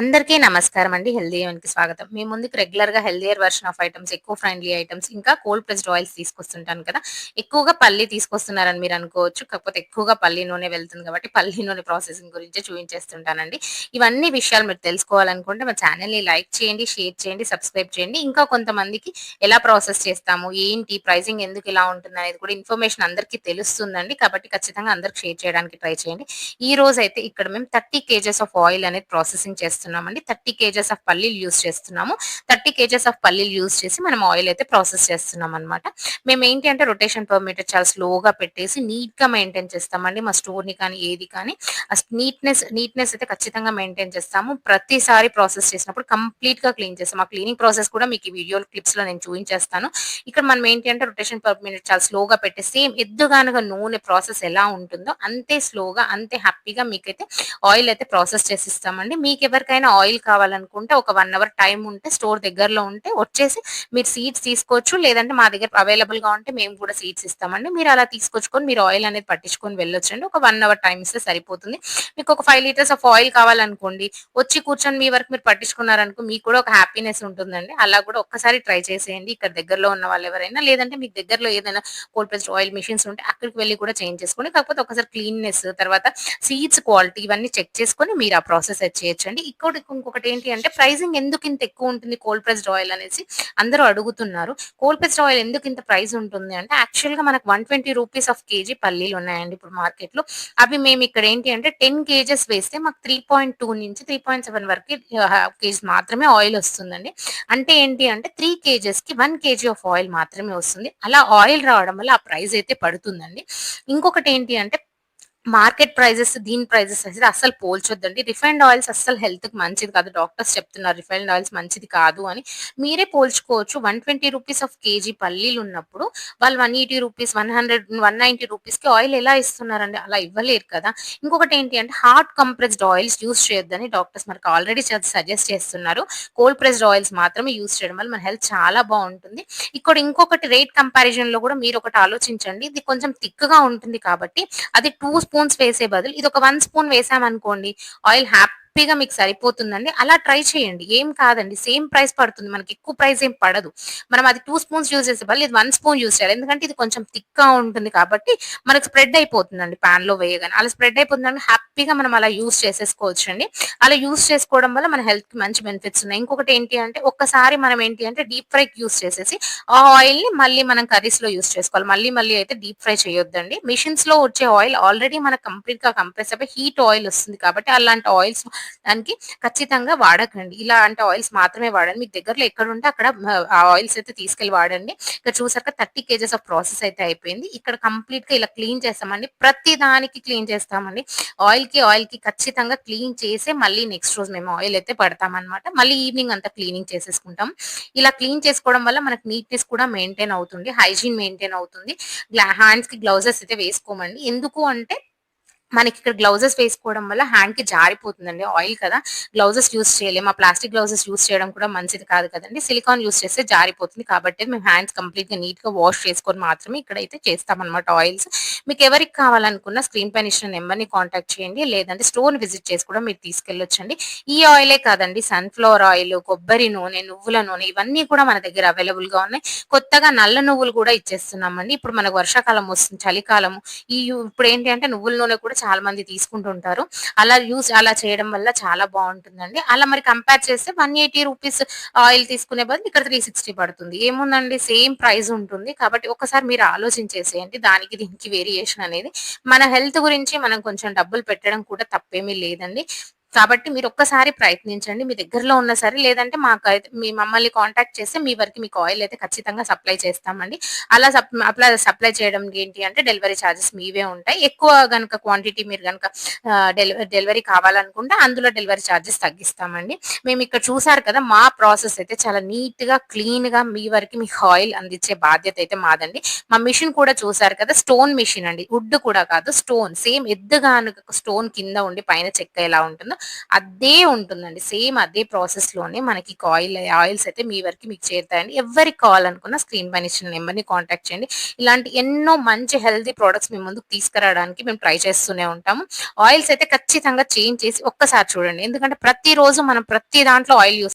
అందరికీ నమస్కారం అండి. హెల్దీ కి స్వాగతం. మీ ముందుకు రెగ్యులర్గా హెల్దియర్ వర్షన్ ఆఫ్ ఐటమ్స్ ఎక్కువ ఫ్రెండ్లీ ఐటమ్స్ ఇంకా కోల్డ్ ప్రెస్డ్ ఆయిల్స్ తీసుకొస్తుంటాను కదా. ఎక్కువగా పల్లి తీసుకొస్తున్నారని మీరు అనుకోవచ్చు. కాకపోతే ఎక్కువగా పల్లి నూనె వెళ్తుంది కాబట్టి పల్లి నూనె ప్రాసెసింగ్ గురించి చూపించేస్తుంటానండి. ఇవన్నీ విషయాలు మీరు తెలుసుకోవాలనుకుంటే మా ఛానల్ని లైక్ చేయండి షేర్ చేయండి సబ్స్క్రైబ్ చేయండి. ఇంకా కొంతమందికి ఎలా ప్రాసెస్ చేస్తాము ఏంటి ప్రైసింగ్ ఎందుకు ఇలా ఉంటుంది అనేది కూడా ఇన్ఫర్మేషన్ అందరికీ తెలుస్తుందండి. కాబట్టి ఖచ్చితంగా అందరికి షేర్ చేయడానికి ట్రై చేయండి. ఈ రోజు అయితే ఇక్కడ మేము థర్టీ కేజెస్ ఆఫ్ ఆయిల్ అనేది ప్రాసెసింగ్ చేస్తాం చేస్తున్నామండి. థర్టీ కేజెస్ ఆఫ్ పల్లీలు యూస్ చేస్తున్నాము. థర్టీ కేజెస్ ఆఫ్ పల్లీలు యూస్ చేసి మనం ఆయిల్ అయితే ప్రాసెస్ చేస్తున్నాం అనమాట మేము ఏంటి అంటే రొటేషన్ పర్మీటర్ చాలా స్లోగా పెట్టేసి నీట్గా మెయింటైన్ చేస్తామండి. మా స్టోర్ని కానీ ఏది కానీ నీట్నెస్ నీట్నెస్ అయితే ఖచ్చితంగా మెయింటైన్ చేస్తాము. ప్రతిసారి ప్రాసెస్ చేసినప్పుడు కంప్లీట్గా క్లీన్ చేస్తాం. ఆ క్లీనింగ్ ప్రాసెస్ కూడా మీకు ఈ వీడియో క్లిప్స్లో నేను చూపించేస్తాను. ఇక్కడ మనం ఏంటి అంటే రొటేషన్ పర్మీటర్ చాలా స్లోగా పెట్టి సేమ్ ఎద్దుగానగా నూనె ప్రాసెస్ ఎలా ఉంటుందో అంతే స్లోగా అంతే హ్యాపీగా మీకైతే ఆయిల్ అయితే ప్రాసెస్ చేసి ఇస్తామండి మీకు ఎవరికైనా ఎవరికైనా ఆయిల్ కావాలనుకుంటే ఒక వన్ అవర్ టైం ఉంటే స్టోర్ దగ్గరలో ఉంటే వచ్చేసి మీరు సీడ్స్ తీసుకోవచ్చు. లేదంటే మా దగ్గర అవైలబుల్గా ఉంటే మేము కూడా సీడ్స్ ఇస్తామండి. మీరు అలా తీసుకొచ్చుకొని మీరు ఆయిల్ అనేది పట్టించుకొని వెళ్ళొచ్చండి. ఒక వన్ అవర్ టైం ఇస్తే సరిపోతుంది. మీకు ఒక ఫైవ్ లీటర్స్ ఆఫ్ ఆయిల్ కావాలనుకోండి వచ్చి కూర్చొని మీ వరకు మీరు పట్టించుకున్నారనుకో మీకు కూడా ఒక హ్యాపీనెస్ ఉంటుందండి. అలా కూడా ఒక్కసారి ట్రై చేసేయండి. ఇక్కడ దగ్గరలో ఉన్న వాళ్ళు ఎవరైనా లేదంటే మీకు దగ్గరలో ఏదైనా కోల్డ్ ప్రెస్డ్ ఆయిల్ మిషన్స్ ఉంటే అక్కడికి వెళ్ళి కూడా చేంజ్ చేసుకోండి కాకపోతే ఒకసారి క్లీన్నెస్ తర్వాత సీడ్స్ క్వాలిటీ ఇవన్నీ చెక్ చేసుకొని మీరు ఆ ప్రాసెస్ చేయొచ్చండి. చేయొచ్చండి ఇంకోటి ఇంకొకటి ఏంటి అంటే ప్రైసింగ్ ఎందుకు ఇంత ఎక్కువ ఉంటుంది కోల్డ్ ప్రెస్డ్ ఆయిల్ అనేసి అందరూ అడుగుతున్నారు. కోల్డ్ ప్రెస్డ్ ఆయిల్ ఎందుకు ఇంత ప్రైస్ ఉంటుంది అంటే యాక్చువల్గా మనకు one twenty rupees of kg పల్లీలు ఉన్నాయండి ఇప్పుడు మార్కెట్లో. అవి మేము ఇక్కడ ఏంటి అంటే టెన్ కేజెస్ వేస్తే మాకు త్రీ పాయింట్ టూ నుంచి త్రీ పాయింట్ సెవెన్ వరకు కేజీ మాత్రమే ఆయిల్ వస్తుందండి. అంటే ఏంటి అంటే త్రీ కేజెస్కి వన్ కేజీ ఆఫ్ ఆయిల్ మాత్రమే వస్తుంది. అలా ఆయిల్ రావడం వల్ల ఆ ప్రైస్ అయితే పడుతుందండి. ఇంకొకటి ఏంటి అంటే మార్కెట్ ప్రైజెస్ దీని ప్రైజెస్ అయితే అస్సలు పోల్చొద్దండి. రిఫైన్డ్ ఆయిల్స్ అస్సలు హెల్త్కి మంచిది కాదు. డాక్టర్స్ చెప్తున్నారు రిఫైన్డ్ ఆయిల్స్ మంచిది కాదు అని. మీరే పోల్చుకోవచ్చు. One twenty rupees of kg పల్లీలు ఉన్నప్పుడు వాళ్ళు one eighty rupees one hundred one ninety రూపీస్కి ఆయిల్ ఎలా ఇస్తున్నారండి? అలా ఇవ్వలేరు కదా. ఇంకొకటి ఏంటి అంటే హార్ట్ కంప్రెస్డ్ ఆయిల్స్ యూస్ చేయొద్దని డాక్టర్స్ మనకు ఆల్రెడీ సజెస్ట్ చేస్తున్నారు. కోల్డ్ ప్రెస్డ్ ఆయిల్స్ మాత్రమే యూస్ చేయడం వల్ల మన హెల్త్ చాలా బాగుంటుంది. ఇక్కడ ఇంకొకటి రేట్ కంపారిజన్లో కూడా మీరు ఒకటి ఆలోచించండి. ఇది కొంచెం థిక్గా ఉంటుంది కాబట్టి అది టూ స్పూన్స్ వేసే బదులు ఇది ఒక వన్ స్పూన్ వేసామనుకోండి ఆయిల్ హ్యాపీ హ్యాపీగా మీకు సరిపోతుందండి. అలా ట్రై చేయండి. ఏం కాదండి. సేమ్ ప్రైస్ పడుతుంది. మనకి ఎక్కువ ప్రైస్ ఏం పడదు. మనం అది టూ స్పూన్స్ యూజ్ చేసే బదులు ఇది వన్ స్పూన్ యూజ్ చేయాలి. ఎందుకంటే ఇది కొంచెం థిక్గా ఉంటుంది కాబట్టి మనకు స్ప్రెడ్ అయిపోతుందండి పాన్లో వేయగానే. అలా స్ప్రెడ్ అయిపోతుందండి హ్యాపీగా మనం అలా యూజ్ చేసేసుకోవచ్చు అండి అలా యూజ్ చేసుకోవడం వల్ల మన హెల్త్కి మంచి బెనిఫిట్స్ ఉన్నాయి. ఇంకొకటి ఏంటి అంటే ఒక్కసారి మనం ఏంటి అంటే డీప్ ఫ్రై యూజ్ చేసేసి ఆ ఆయిల్ని మళ్ళీ మనం కర్రీస్లో యూజ్ చేసుకోవాలి. మళ్ళీ మళ్ళీ అయితే డీప్ ఫ్రై చేయొద్దండి. మిషన్స్లో వచ్చే ఆయిల్ ఆల్రెడీ మనకు కంప్లీట్గా కంప్రెస్ అయిపోయి హీట్ ఆయిల్ వస్తుంది కాబట్టి అలాంటి ఆయిల్స్ దానికి ఖచ్చితంగా వాడకండి. ఇలాంటి ఆయిల్స్ మాత్రమే వాడండి. మీ దగ్గరలో ఎక్కడ ఉంటే అక్కడ ఆ ఆయిల్స్ అయితే తీసుకెళ్ళి వాడండి. ఇక్కడ చూసాక థర్టీ కేజెస్ ఆఫ్ ప్రాసెస్ అయితే అయిపోయింది. ఇక్కడ కంప్లీట్గా ఇలా క్లీన్ చేస్తామండి. ప్రతి దానికి క్లీన్ చేస్తామండి. ఆయిల్కి ఆయిల్కి ఖచ్చితంగా క్లీన్ చేసి మళ్ళీ నెక్స్ట్ రోజు మేము ఆయిల్ అయితే పడతామన్నమాట. మళ్ళీ ఈవినింగ్ అంతా క్లీనింగ్ చేసేసుకుంటాం. ఇలా క్లీన్ చేసుకోవడం వల్ల మనకు నీట్నెస్ కూడా మెయింటైన్ అవుతుంది. హైజీన్ మెయింటైన్ అవుతుంది. హ్యాండ్స్కి గ్లౌజెస్ అయితే వేసుకోమండి. ఎందుకు అంటే మనకి ఇక్కడ గ్లౌజెస్ వేసుకోవడం వల్ల హ్యాండ్కి జారిపోతుందండి ఆయిల్ కదా. గ్లౌజెస్ యూస్ చేయలేము ఆ ప్లాస్టిక్ గ్లౌజెస్ యూస్ చేయడం కూడా మంచిది కాదు కదండి. సిలికాన్ యూస్ చేస్తే జారిపోతుంది కాబట్టి మేము హ్యాండ్స్ కంప్లీట్గా నీట్గా వాష్ చేసుకొని మాత్రమే ఇక్కడైతే చేస్తామన్నమాట ఆయిల్స్. మీకు ఎవరికి కావాలనుకున్న స్క్రీన్ పైన ఇచ్చిన నెంబర్ని కాంటాక్ట్ చేయండి లేదంటే స్టోర్ విజిట్ చేసి కూడా మీరు తీసుకెళ్ళొచ్చండి. ఈ ఆయిలే కాదండి సన్ఫ్లవర్ ఆయిల్ కొబ్బరి నూనె నువ్వుల నూనె ఇవన్నీ కూడా మన దగ్గర అవైలబుల్గా ఉన్నాయి. కొత్తగా నల్ల నువ్వులు కూడా ఇచ్చేస్తున్నామండి. ఇప్పుడు మనకు వర్షాకాలం వస్తుంది చలికాలం ఈ ఇప్పుడు ఏంటి అంటే నువ్వుల నూనె కూడా చాలా మంది తీసుకుంటుంటారు. అలా యూస్ అలా చేయడం వల్ల చాలా బాగుంటుందండి. అలా మరి కంపేర్ చేస్తే వన్ ఎయిటీ రూపీస్ ఆయిల్ తీసుకునే బదులు ఇక్కడ త్రీ సిక్స్టీ పడుతుంది. ఏముందండి? సేమ్ ప్రైస్ ఉంటుంది. కాబట్టి ఒకసారి మీరు ఆలోచించేసేయండి. దానికి దీనికి వేరియేషన్ అనేది మన హెల్త్ గురించి మనం కొంచెం డబ్బులు పెట్టడం కూడా తప్పేమీ లేదండి. కాబట్టి మీరు ఒక్కసారి ప్రయత్నించండి. మీ దగ్గరలో ఉన్న సరే లేదంటే మాకు అయితే మీ మమ్మల్ని కాంటాక్ట్ చేస్తే మీ వరకు మీకు ఆయిల్ అయితే ఖచ్చితంగా సప్లై చేస్తామండి. అలా అప్లై సప్లై చేయడం ఏంటి అంటే డెలివరీ ఛార్జెస్ మీవే ఉంటాయి. ఎక్కువ కనుక క్వాంటిటీ మీరు కనుక డెలివరీ కావాలనుకుంటే అందులో డెలివరీ ఛార్జెస్ తగ్గిస్తామండి. మేము ఇక్కడ చూసారు కదా మా ప్రాసెస్ అయితే చాలా నీట్గా క్లీన్గా మీ వరకు మీకు ఆయిల్ అందించే బాధ్యత అయితే మాదండి. మా మిషన్ కూడా చూసారు కదా స్టోన్ మిషన్ అండి. వుడ్ కూడా కాదు స్టోన్ సేమ్ ఎద్దుగా స్టోన్ కింద ఉండి పైన చెక్క ఎలా ఉంటుందో అదే ఉంటుందండి. సేమ్ అదే ప్రాసెస్‌లోనే మనకి ఆయిల్ ఆయిల్స్ అయితే మీ వరకు మీకు చేరుతాయండి. కాల్ కావాలనుకున్న స్క్రీన్ పైన ఇచ్చిన నెంబర్ని కాంటాక్ట్ చేయండి. ఇలాంటి ఎన్నో మంచి హెల్తీ ప్రోడక్ట్స్ మీ ముందుకు తీసుకురావడానికి మేము ట్రై చేస్తూనే ఉంటాము. ఆయిల్స్ అయితే ఖచ్చితంగా చేంజ్ చేసి ఒక్కసారి చూడండి. ఎందుకంటే ప్రతిరోజు మనం ప్రతి దాంట్లో ఆయిల్ యూస్